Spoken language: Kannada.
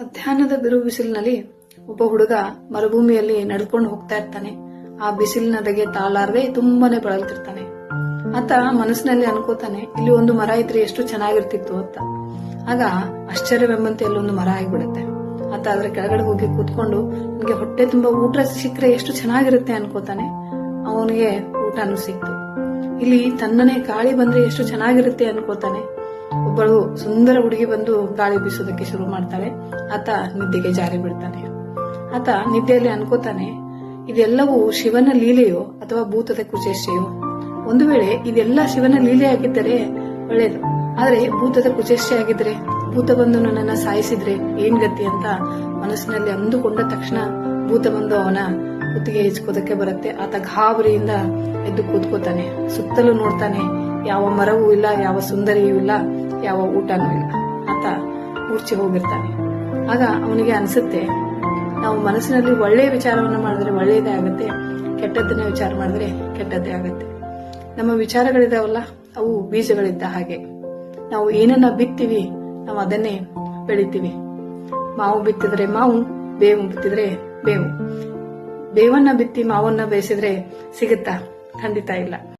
ಮಧ್ಯಾಹ್ನದ ಬಿರು ಬಿಸಿಲಿನಲ್ಲಿ ಒಬ್ಬ ಹುಡುಗ ಮರುಭೂಮಿಯಲ್ಲಿ ನಡ್ಕೊಂಡು ಹೋಗ್ತಾ ಇರ್ತಾನೆ. ಆ ಬಿಸಿಲಿನ ಬಗ್ಗೆ ತಾಳಾರದೆ ತುಂಬಾನೇ ಬಳಲ್ತಿರ್ತಾನೆ. ಆತ ಮನಸ್ಸಿನಲ್ಲಿ ಅನ್ಕೋತಾನೆ, ಇಲ್ಲಿ ಒಂದು ಮರ ಇದ್ರೆ ಎಷ್ಟು ಚೆನ್ನಾಗಿರ್ತಿತ್ತು ಅಂತ. ಆಗ ಆಶ್ಚರ್ಯವೆಂಬಂತೆ ಅಲ್ಲೊಂದು ಮರ ಆಗಿಬಿಡುತ್ತೆ. ಆತ ಅದ್ರ ಕೆಳಗಡೆ ಹೋಗಿ ಕೂತ್ಕೊಂಡು ನನಗೆ ಹೊಟ್ಟೆ ತುಂಬಾ ಊಟ ಸಿಕ್ಕರೆ ಎಷ್ಟು ಚೆನ್ನಾಗಿರುತ್ತೆ ಅನ್ಕೋತಾನೆ. ಅವನಿಗೆ ಊಟನೂ ಸಿಕ್ತು. ಇಲ್ಲಿ ತನ್ನನೇ ಗಾಳಿ ಬಂದ್ರೆ ಎಷ್ಟು ಚೆನ್ನಾಗಿರುತ್ತೆ ಅನ್ಕೋತಾನೆ. ಒಬ್ಬಳು ಸುಂದರ ಹುಡುಗಿ ಬಂದು ಗಾಳಿ ಬೀಸೋದಕ್ಕೆ ಶುರು ಮಾಡ್ತಾಳೆ. ಆತ ನಿದ್ದೆಗೆ ಜಾರಿ ಬಿಡ್ತಾನೆ ಆತ ನಿದ್ದೆಯಲ್ಲಿ ಅನ್ಕೋತಾನೆ, ಇದೆಲ್ಲವೂ ಶಿವನ ಲೀಲೆಯೋ ಅಥವಾ ಭೂತದ ಕುಚೇಷ್ಟೆಯೋ ಒಂದು ವೇಳೆ ಇದೆಲ್ಲ ಶಿವನ ಲೀಲೆ ಆಗಿದ್ದರೆ ಒಳ್ಳೇದು. ಆದ್ರೆ ಭೂತದ ಕುಚೇಷ್ಟೆ ಆಗಿದ್ರೆ ಭೂತ ಬಂದು ನನ್ನನ್ನ ಸಾಯಿಸಿದ್ರೆ ಏನ್ ಗತಿ ಅಂತ ಮನಸ್ಸಿನಲ್ಲಿ ಅಂದುಕೊಂಡ ತಕ್ಷಣ ಭೂತ ಬಂದು ಅವನ ಕುತ್ತಿಗೆ ಹೆಚ್ಕೋದಕ್ಕೆ ಬರುತ್ತೆ. ಆತ ಗಾಬರಿಯಿಂದ ಎದ್ದು ಕೂತ್ಕೋತಾನೆ, ಸುತ್ತಲೂ ನೋಡ್ತಾನೆ ಯಾವ ಮರವೂ ಇಲ್ಲ, ಯಾವ ಸುಂದರಿಯೂ ಇಲ್ಲ, ಯಾವ ಊಟನೂ ಇಲ್ಲ. ಆತ ಮೂರ್ಛೆ ಹೋಗಿರ್ತಾನೆ. ಆಗ ಅವನಿಗೆ ಅನಿಸುತ್ತೆ, ನಾವು ಮನಸ್ಸಿನಲ್ಲಿ ಒಳ್ಳೆಯ ವಿಚಾರವನ್ನು ಮಾಡಿದ್ರೆ ಒಳ್ಳೆಯದೇ ಆಗುತ್ತೆ, ಕೆಟ್ಟದ್ದನ್ನ ವಿಚಾರ ಮಾಡಿದ್ರೆ ಕೆಟ್ಟದ್ದೇ ಆಗುತ್ತೆ. ನಮ್ಮ ವಿಚಾರಗಳಿದಾವಲ್ಲ, ಅವು ಬೀಜಗಳಿದ್ದ ಹಾಗೆ. ನಾವು ಏನನ್ನ ಬಿತ್ತೀವಿ, ನಾವು ಅದನ್ನೇ ಬೆಳಿತೀವಿ. ಮಾವು ಬಿತ್ತಿದ್ರೆ ಮಾವು, ಬೇವು ಬಿತ್ತಿದ್ರೆ ಬೇವು. ಬೇವನ್ನ ಬಿತ್ತಿ ಮಾವನ್ನ ಬೇಯಿಸಿದ್ರೆ ಸಿಗುತ್ತಾ? ಖಂಡಿತ ಇಲ್ಲ.